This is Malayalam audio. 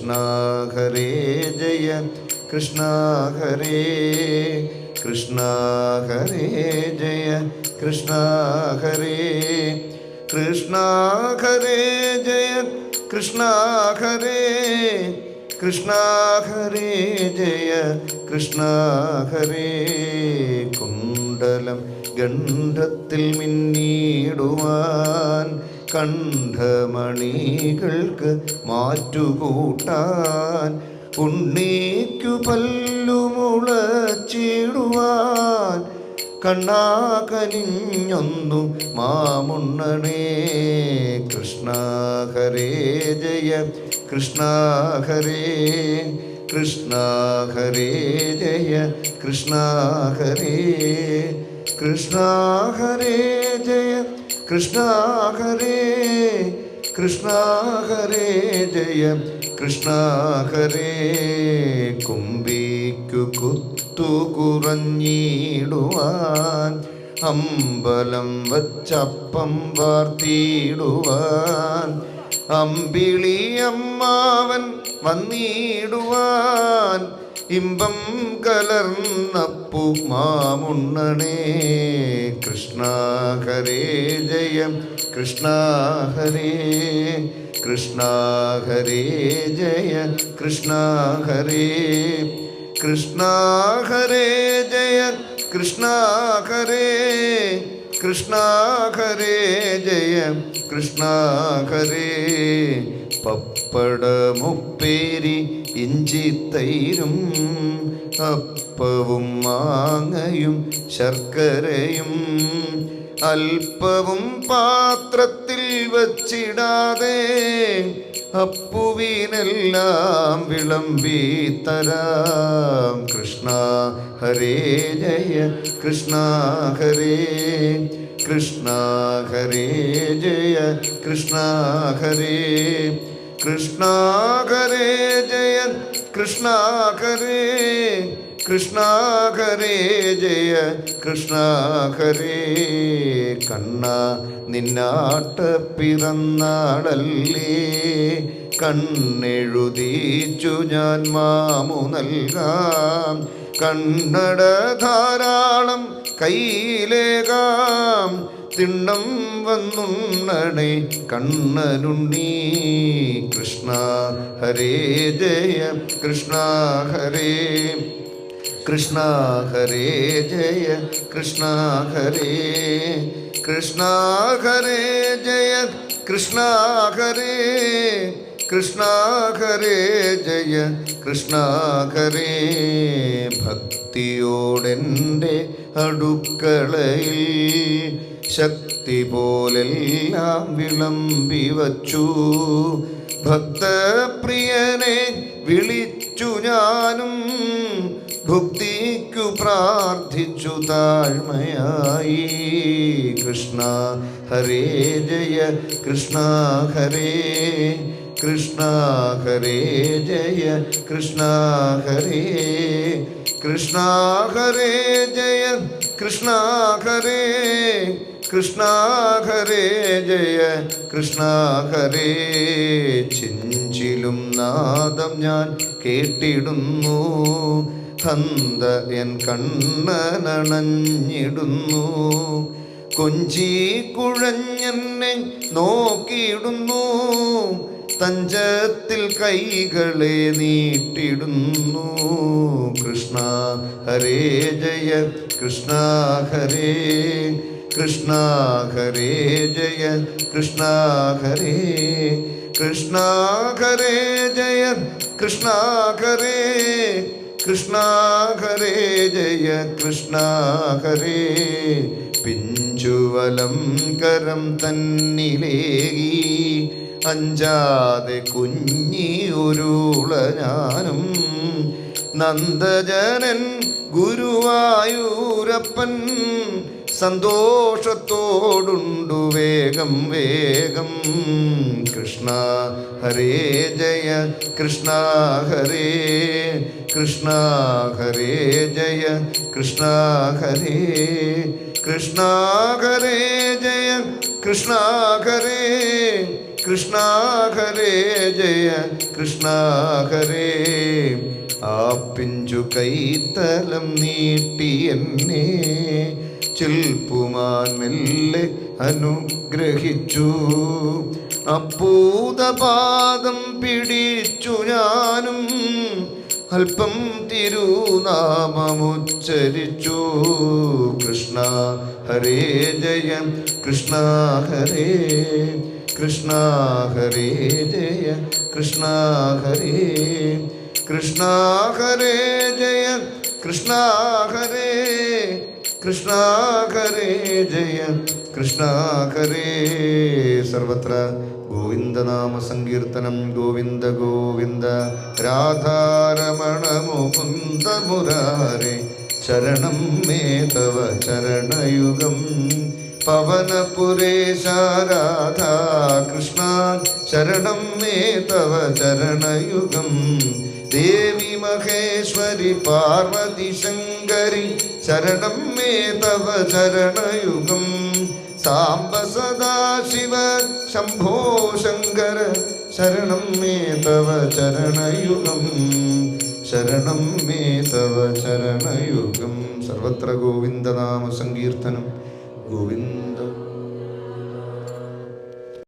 കൃഷ്ണ ഹരേ ജയ കൃഷ്ണ ഹരേ കൃഷ്ണ ഹരേ ജയ കൃഷ്ണ ഹരേ കൃഷ്ണ ഹരേ ജയ കൃഷ്ണ ഹരേ കൃഷ്ണ ഹരേ ജയ കൃഷ്ണ ഹരേ. കുണ്ടലം ഗണ്ഡത്തിൽ മിന്നിടുവാൻ കണ്ഠമണികൾക്ക് മാറ്റുകൂട്ടാൻ ഉണ്ണീക്കു പല്ലുമുളച്ചിടുവാൻ കണ്ണാ കനിഞ്ഞൊന്നു മാമുണ്ണണേ. കൃഷ്ണ ഹരേ ജയ കൃഷ്ണ ഹരേ കൃഷ്ണ ഹരേ ജയ കൃഷ്ണ ഹരേ കൃഷ്ണ ഹരേ ജയ. കൃഷ്ണ ഹരേ കൃഷ്ണ ഹരേ ജയ. കൃഷ്ണ ഹരേ കുംഭിക്കു കുത്തു കുറഞ്ഞിടുവാൻ. അമ്പലം വച്ചപ്പം വാർത്തിയിടുവാൻ അമ്പിളി അമ്മാവൻ വന്നിടുവാൻ. ഇമ്പം കലർന്നപ്പു മാമുണ്ണണേ കൃഷ്ണ ഹരേ ജയ കൃഷ്ണ ഹരേ കൃഷ്ണ ഹരേ ജയ കൃഷ്ണ ഹരേ കൃഷ്ണ ഹരേ ജയ കൃഷ്ണ ഹരേ കൃഷ്ണ ഹരേ ജയ കൃഷ്ണ ഹരേ. പപ്പടമുപ്പേരി ഇഞ്ചി തൈരും അപ്പവും മാങ്ങയും ശർക്കരയും അല്പവും പാത്രത്തിൽ വച്ചിടാതെ അപ്പുവിനെല്ലാം വിളമ്പി തരാം. കൃഷ്ണ ഹരേ ജയ കൃഷ്ണ ഹരേ കൃഷ്ണ ഹരേ ജയ കൃഷ്ണ ഹരേ. കൃഷ്ണ ഹരേ ജയ കൃഷ്ണ ജയ കൃഷ്ണ കണ്ണ നിന്നാട്ട പിറന്നാളല്ലേ? കണ്ണെഴുതിച്ചു ഞാൻ മാമു നൽകാം. കണ്ണട ധാരാളം കയ്യിലേകാം തിണ്ണം വന്നുണ്ണണേ കണ്ണനുണ്ണീ. കൃഷ്ണ ഹരേ ജയ കൃഷ്ണ ഹരേ. കൃഷ്ണ ഹരേ ജയ കൃഷ്ണ ഹരേ. കൃഷ്ണ ഹരേ ജയ കൃഷ്ണ ഹരേ. കൃഷ്ണ ഹരേ ജയ കൃഷ്ണ ഹരേ. ഭക്തിയോടെന്റെ അടുക്കളയിൽ ശക്തി പോലെല്ലാം വിളമ്പി വച്ചു. ഭക്തപ്രിയനെ വിളിച്ചു ഞാനും ഭുക്തിക്കു പ്രാർത്ഥിച്ചു താഴ്മയായി. കൃഷ്ണ ഹരേ ജയ കൃഷ്ണ ഹരേ കൃഷ്ണ ഹരേ ജയ കൃഷ്ണ ഹരേ. കൃഷ്ണ ഹരേ ജയ കൃഷ്ണ ഹരേ കൃഷ്ണ ഹരേ ജയ കൃഷ്ണ ഹരേ. ചിഞ്ചിലും നാദം ഞാൻ കേട്ടിടുന്നു തന്ത എൻ കണ്ണനണഞ്ഞിടുന്നു. കൊഞ്ചി കുഴഞ്ഞെന്നെ നോക്കിയിടുന്നു തഞ്ചത്തിൽ കൈകളെ നീട്ടിടുന്നു. കൃഷ്ണ ഹരേ ജയ കൃഷ്ണ ഹരേ കൃഷ്ണ ഹരേ ജയ കൃഷ്ണ ഹരേ കൃഷ്ണ ഹരേ ജയ കൃഷ്ണ ഹരേ കൃഷ്ണ ഹരേ ജയ കൃഷ്ണ ഹരേ. പിഞ്ചുവലം കരം തന്നിലേകി അഞ്ചാതെ കുഞ്ഞിയൊരുള ഞാനും നന്ദജനൻ ഗുരുവായൂരപ്പൻ. സന്തോഷത്തോടുണ്ടു വേഗം വേഗം. കൃഷ്ണ ഹരേ ജയ കൃഷ്ണ ഹരേ കൃഷ്ണ ഹരേ ജയ കൃഷ്ണ ഹരേ കൃഷ്ണ ഹരേ ജയ കൃഷ്ണ ഹരേ. കൃഷ്ണ ഹരേ ജയ കൃഷ്ണ ഹരേ ആ പിഞ്ചു കൈത്തലം നീട്ടി എന്നെ ചിൽപ്പുമാൻ മെല്ലെ അനുഗ്രഹിച്ചു. അപ്പൂതപാദം പിടിച്ചു ഞാനും അല്പം തിരുനാമമുച്ചരിച്ചു. കൃഷ്ണ ഹരേ ജയ കൃഷ്ണ ഹരേ കൃഷ്ണ ഹരേ ജയ കൃഷ്ണ ഹരേ കൃഷ്ണ ഹരേ ജയ കൃഷ്ണ ഹരേ കൃഷ്ണ ഹരേ ജയ കൃഷ്ണ ഹരേ. സർവത്ര ഗോവിന്ദനാമ സങ്കീർത്തനം ഗോവിന്ദ ഗോവിന്ദ രാധാരമണ മുകുന്ദ മുരാരേ ശരണം മേ തവ ചരണയുഗം. പവനപുരേശ രാധാ കൃഷ്ണ ശരണം മേ തവ ചരണയുഗം ദേവി മഹേശ്വരി പാർവതി ശങ്കരി ശരണം മേ തവ ചരണയുഗം സാംബ സദാശിവ ശംഭോ ശങ്കര ശരണം മേ തവ ചരണയുഗം ശരണം മേ തവ ചരണയുഗം സർവത്ര ഗോവിന്ദനാമ സങ്കീർത്തനം. ഗോവിന്ദ